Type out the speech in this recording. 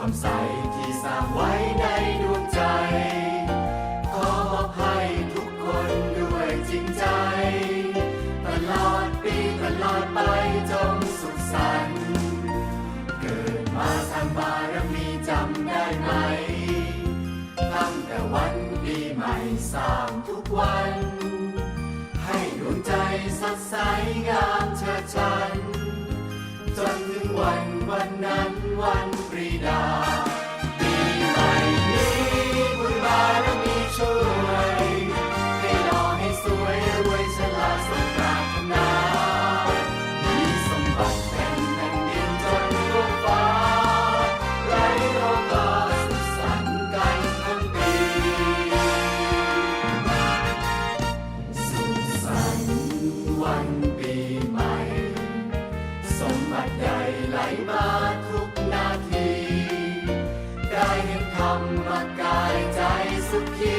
ความใสที่สร้างไว้ในดวงใจ ขอมอบให้ทุกคนด้วยจริงใจ ตลอดปีตลอดไปจงสุขสันต์เกิดมาทร้างบารมีจำได้ไหม ตั้งแต่วันปีใหม่สร้างทุกวัน ธรรมกายใจสุขี